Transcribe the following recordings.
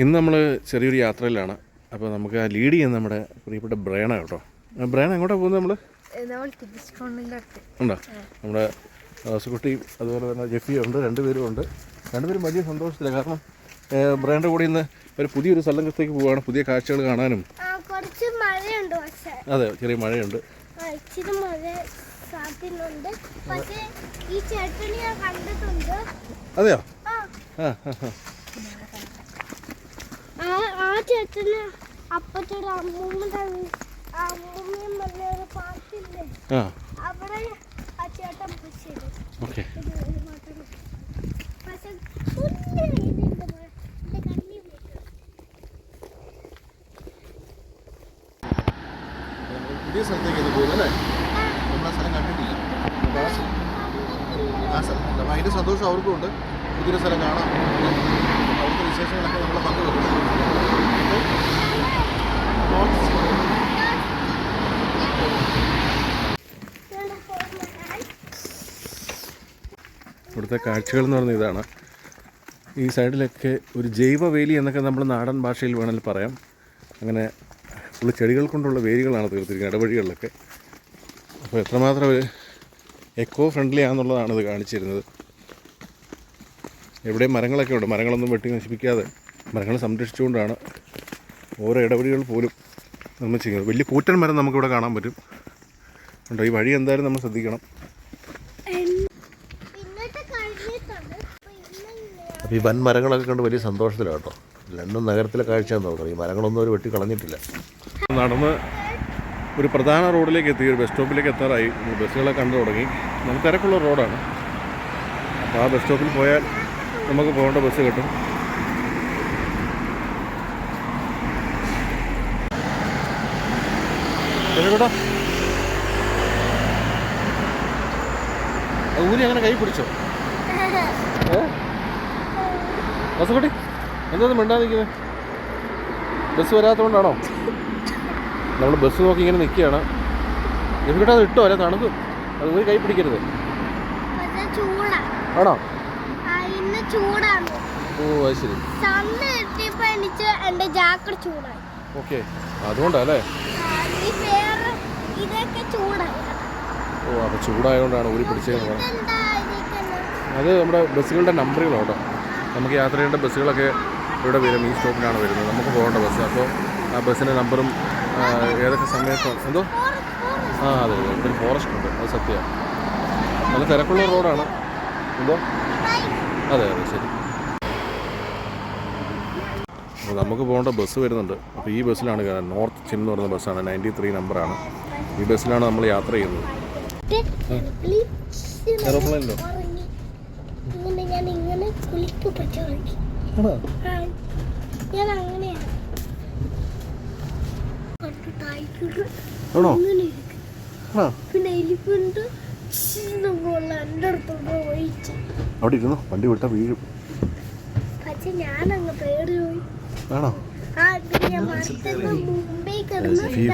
ഇന്ന് നമ്മൾ ചെറിയൊരു യാത്രയിലാണ്. അപ്പോൾ നമുക്ക് ആ ലീഡ് ചെയ്യുന്ന നമ്മുടെ പ്രിയപ്പെട്ട ബ്രേണ കേട്ടോ. ബ്രേണ എങ്ങോട്ടാണ് പോകുന്നത് നമ്മൾ ഉണ്ടോ? നമ്മുടെ സുകുട്ടിയും അതുപോലെ തന്നെ ജെഫിയും ഉണ്ട് രണ്ടുപേരും ഉണ്ട്. രണ്ടുപേരും വലിയ സന്തോഷത്തിലാണ് കാരണം ബ്രേണിന്റെ കൂടെ ഇന്ന് ഒരു പുതിയൊരു സ്ഥലത്തേക്ക് പോവുകയാണ് പുതിയ കാഴ്ചകൾ കാണാനും. അതെ ചെറിയ മഴയുണ്ട്. അതെയോ. ആ. ആ ചേട്ടന് അമ്മൂമ്മയുടെ അമ്മൂമ്മയും പറഞ്ഞ ഒരു പാട്ടില്ലേ? ആ. അവിടെ ആ ചേട്ടൻ ഓക്കെ. പുതിയ സ്ഥലത്തേക്ക് ഇത് അല്ലേ? നമ്മൾ സ്ഥലം കണ്ടിട്ടില്ല. ആ സ്ഥലം ആ അതിന്റെ സന്തോഷം അവർക്കും ഉണ്ട്. പുതിയൊരു സ്ഥലം കാണാം. അവിടുത്തെ വിശേഷങ്ങളൊക്കെ നമ്മളെ പങ്കുവെക്കും. ഇവിടുത്തെ കാഴ്ചകൾ എന്ന് പറഞ്ഞ ഇതാണ്. ഈ സൈഡിലൊക്കെ ഒരു ജൈവ വേലി എന്നൊക്കെ നമ്മൾ നാടൻ ഭാഷയിൽ വേണമെങ്കിൽ പറയാം. അങ്ങനെ ഉള്ള ചെടികൾ കൊണ്ടുള്ള വേലികളാണ് തീർത്തിരിക്കുന്നത് ഇടവഴികളിലൊക്കെ. അപ്പോൾ എത്രമാത്രം ഒരു എക്കോ ഫ്രണ്ട്ലി ആണെന്നുള്ളതാണ് ഇത് കാണിച്ചിരുന്നത്. എവിടെ മരങ്ങളൊക്കെ ഉണ്ട്. മരങ്ങളൊന്നും വെട്ടി നശിപ്പിക്കാതെ മരങ്ങൾ സംരക്ഷിച്ചുകൊണ്ടാണ് ഓരോ ഇടവഴികൾ പോലും നിർമ്മിച്ചിരിക്കുന്നത് വലിയ കൂറ്റൻ മരം നമുക്കിവിടെ കാണാൻ പറ്റും. ഉണ്ടോ ഈ വഴി എന്തായാലും നമ്മൾ ശ്രദ്ധിക്കണം. അപ്പോൾ ഈ വൻ മരങ്ങളൊക്കെ കണ്ട് വലിയ സന്തോഷത്തിലാണ് കേട്ടോ. ലണ്ടൻ നഗരത്തിലെ കാഴ്ചയാന്ന് തോന്നുന്നു ഈ മരങ്ങളൊന്നും അവർ വെട്ടി കളഞ്ഞിട്ടില്ല. നടന്ന് ഒരു പ്രധാന റോഡിലേക്ക് എത്തി ഒരു ബസ് സ്റ്റോപ്പിലേക്ക് എത്താറായി. ബസ്സുകളെ കണ്ടു തുടങ്ങി. നമുക്ക് തിരക്കുള്ള റോഡാണ്. അപ്പോൾ ആ ബസ് സ്റ്റോപ്പിൽ പോയാൽ നമുക്ക് പോകേണ്ട ബസ് കിട്ടും. കേട്ടോ ഊരി അങ്ങനെ കൈ പിടിച്ചോ? ബസ്സുകുട്ടി എന്താ മിണ്ടാതിരിക്കുന്നത് ബസ് വരാത്തതുകൊണ്ടാണോ? നമ്മൾ ബസ് നോക്കി ഇങ്ങനെ നിൽക്കുകയാണ്. എന്നിട്ട് അത് ഇട്ടോ? അല്ല തണുപ്പ്. അത് ഊരി കൈ പിടിക്കരുത്. ആണോ? ഓ അത് ശരി. എന്റെ ജാക്കറ്റ് ചൂടായി. ഓക്കെ. ഓ അപ്പോൾ ചൂടായതുകൊണ്ടാണ് ഊരി പിടിച്ചതെന്ന് പറഞ്ഞത്. ഇതെന്താ അത് നമ്മുടെ ബസ്സുകളുടെ നമ്പറുകളാണ് കേട്ടോ. നമുക്ക് യാത്ര ചെയ്യേണ്ട ബസ്സുകളൊക്കെ ഇവിടെ വരും ഈ സ്റ്റോപ്പിലാണ് വരുന്നത്. നമുക്ക് പോകേണ്ട ബസ്. അപ്പോൾ ആ ബസ്സിന്റെ നമ്പറും ഏതൊക്കെ സമയത്തോ എന്തോ? ആ അതെ അതെ. ഇവിടെ ഫോറസ്റ്റ് ഉണ്ട്. അത് സത്യമാണ് നല്ല തിരക്കുള്ള റോഡാണ്. എന്തോ? അതെ അതെ ശരി. അപ്പോൾ നമുക്ക് പോകേണ്ട ബസ് വരുന്നുണ്ട്. അപ്പോൾ ഈ ബസ്സിലാണ് നോർത്ത് ചിൻ എന്ന് പറയുന്ന ബസ്സാണ്. നയന്റി ത്രീ നമ്പറാണ്. ഈ ബസ്സിലാണ് നമ്മൾ യാത്ര ചെയ്യുന്നത്. എയറോപ്ലെയിനിലോ ഞാൻ ഇങ്ങനെ കുളിക്ക് പറ്റുറങ്ങി ഞാൻ അങ്ങനെയാണ്. ആണോ? പിന്നെ എന്റെ അടുത്തോട്ട് അവിടെ ഇരുന്നു? വണ്ടി വിട്ടാൽ വീഴും. പക്ഷെ ഞാൻ അങ്ങ് പേടി പോയി ഈ ഞാൻ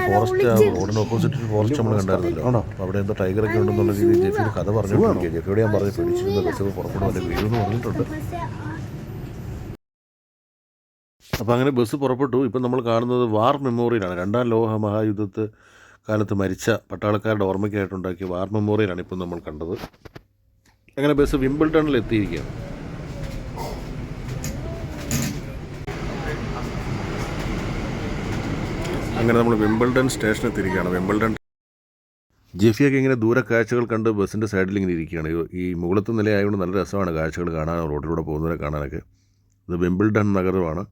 ഫോറസ്റ്റ് റോഡിന് ഓപ്പോസിറ്റ് ഫോറസ്റ്റ് നമ്മൾ കണ്ടായിരുന്നല്ലോ. ആണോ? അപ്പോൾ അവിടെ എന്തോ ഒക്കെ ഉണ്ടെന്നുള്ള രീതിയിൽ ജെഫിയുടെ കഥ പറഞ്ഞുകൊണ്ടിരിക്കുക ജെഫിയോട് ഞാൻ പറഞ്ഞു പിടിച്ചിരുന്ന ബസ് പുറപ്പെടും അതിന്റെ വീഴുമെന്ന് പറഞ്ഞിട്ടുണ്ട്. അപ്പോൾ അങ്ങനെ ബസ് പുറപ്പെട്ടു. ഇപ്പം നമ്മൾ കാണുന്നത് വാർ മെമ്മോറിയലാണ്. രണ്ടാം ലോക മഹായുദ്ധത്ത് കാലത്ത് മരിച്ച പട്ടാളക്കാരുടെ ഓർമ്മയ്ക്കായിട്ടുണ്ടാക്കിയ വാർ മെമ്മോറിയലാണ് ഇപ്പം നമ്മൾ കണ്ടത്. അങ്ങനെ ബസ് വിംബിൾട്ടണിൽ എത്തിയിരിക്കുകയാണ്. അങ്ങനെ നമ്മൾ വെമ്പിൾഡൺ സ്റ്റേഷനിൽ എത്തിയിരിക്കുകയാണ് വെമ്പിൾഡൺ ജെഫിയൊക്കെ ഇങ്ങനെ ദൂര കാഴ്ചകൾ കണ്ട് ബസ്സിന്റെ സൈഡിൽ ഇങ്ങനെ ഇരിക്കുകയാണ്. ഈ മുകളത്തെ നിലയായതുകൊണ്ട് നല്ല രസമാണ് കാഴ്ചകൾ കാണാൻ റോഡിലൂടെ പോകുന്നവരെ കാണാനൊക്കെ. ഇത് വെമ്പിൾഡൺ നഗരമാണ്.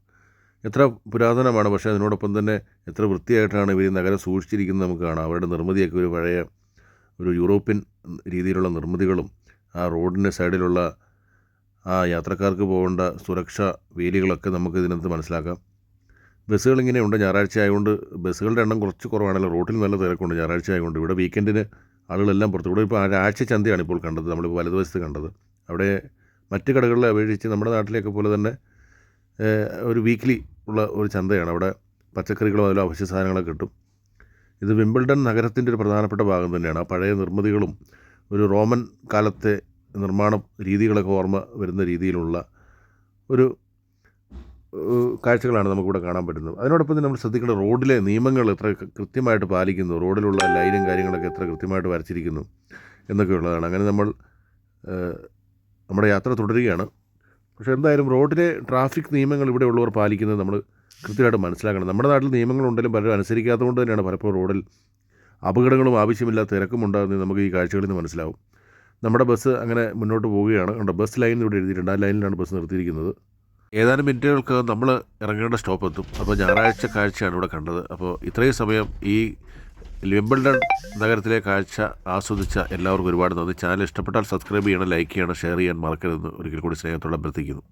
എത്ര പുരാതനമാണ് പക്ഷേ അതിനോടൊപ്പം തന്നെ എത്ര വൃത്തിയായിട്ടാണ് ഇവർ ഈ നഗരം സൂക്ഷിച്ചിരിക്കുന്നത് നമുക്ക് കാണാം. അവരുടെ നിർമ്മിതിയൊക്കെ ഒരു പഴയ ഒരു യൂറോപ്യൻ രീതിയിലുള്ള നിർമ്മിതികളും ആ റോഡിന്റെ സൈഡിലുള്ള ആ യാത്രക്കാർക്ക് പോകേണ്ട സുരക്ഷാ വേലികളൊക്കെ നമുക്ക് ഇതിനകത്ത് മനസ്സിലാക്കാം. ബസ്സുകൾ ഇങ്ങനെയുണ്ട് ഞായറാഴ്ച ആയതുകൊണ്ട് ബസ്സുകളുടെ എണ്ണം കുറച്ച് കുറവാണല്ലോ. റോട്ടിൽ നല്ല തിരക്കുണ്ട് ഞായറാഴ്ച ആയതുകൊണ്ട്. ഇവിടെ വീക്കെൻഡിന് ആളുകളെല്ലാം പുറത്ത്. ഇവിടെ ഇപ്പോൾ ആഴ്ച ചന്തയാണ് ഇപ്പോൾ കണ്ടത്. നമ്മളിപ്പോൾ വലതുവശത്ത് കണ്ടത്. അവിടെ മറ്റ് കടകളിലെ അപേക്ഷിച്ച് നമ്മുടെ നാട്ടിലേക്ക് പോലെ തന്നെ ഒരു വീക്ക്ലി ഉള്ള ഒരു ചന്തയാണ്. അവിടെ പച്ചക്കറികളും അതിലും അവശ്യ സാധനങ്ങളൊക്കെ കിട്ടും. ഇത് വിംബിൾഡൺ നഗരത്തിന്റെ ഒരു പ്രധാനപ്പെട്ട ഭാഗം തന്നെയാണ്. ആ പഴയ നിർമ്മിതികളും ഒരു റോമൻ കാലത്തെ നിർമ്മാണ രീതികളൊക്കെ ഓർമ്മ വരുന്ന രീതിയിലുള്ള ഒരു കാഴ്ചകളാണ് നമുക്കിവിടെ കാണാൻ പറ്റുന്നത്. അതിനോടൊപ്പം തന്നെ നമ്മൾ ശ്രദ്ധിക്കേണ്ട റോഡിലെ നിയമങ്ങൾ എത്ര കൃത്യമായിട്ട് പാലിക്കുന്നു റോഡിലുള്ള ലൈനും കാര്യങ്ങളൊക്കെ എത്ര കൃത്യമായിട്ട് വരച്ചിരിക്കുന്നു എന്നൊക്കെയുള്ളതാണ്. അങ്ങനെ നമ്മൾ നമ്മുടെ യാത്ര തുടരുകയാണ്. പക്ഷേ എന്തായാലും റോഡിലെ ട്രാഫിക് നിയമങ്ങൾ ഇവിടെ ഉള്ളവർ പാലിക്കുന്നത് നമ്മൾ കൃത്യമായിട്ട് മനസ്സിലാക്കണം. നമ്മുടെ നാട്ടിൽ നിയമങ്ങളുണ്ടെങ്കിലും പലരും അനുസരിക്കാത്തതുകൊണ്ട് തന്നെയാണ് പലപ്പോഴും റോഡിൽ അപകടങ്ങളും ആവശ്യമില്ലാത്ത തിരക്കും ഉണ്ടാകുന്നത് നമുക്ക് ഈ കാഴ്ചകളിൽ നിന്ന് മനസ്സിലാവും. നമ്മുടെ ബസ് അങ്ങനെ മുന്നോട്ട് പോവുകയാണ്. കണ്ടോ? ബസ് ലൈൻ ഇവിടെ എഴുതിയിട്ടുണ്ട്. ആ ലൈനിലാണ് ബസ് നിർത്തിയിരിക്കുന്നത്. ഏതാനും മിനിറ്റുകൾക്ക് നമ്മൾ ഇറങ്ങേണ്ട സ്റ്റോപ്പ് എത്തും. അപ്പോൾ ഞായറാഴ്ച കാഴ്ചയാണ് ഇവിടെ കണ്ടത്. അപ്പോൾ ഇത്രയും സമയം ഈ വിംബിൾഡൺ നഗരത്തിലെ കാഴ്ച ആസ്വദിച്ച എല്ലാവർക്കും ഒരുപാട് നന്ദി. ചാനൽ ഇഷ്ടപ്പെട്ടാൽ സബ്സ്ക്രൈബ് ചെയ്യണം ലൈക്ക് ചെയ്യണം ഷെയർ ചെയ്യാൻ മറക്കരുതെന്ന് ഒരിക്കൽ കൂടി സ്നേഹത്തോടെ അഭ്യർത്ഥിക്കുന്നു.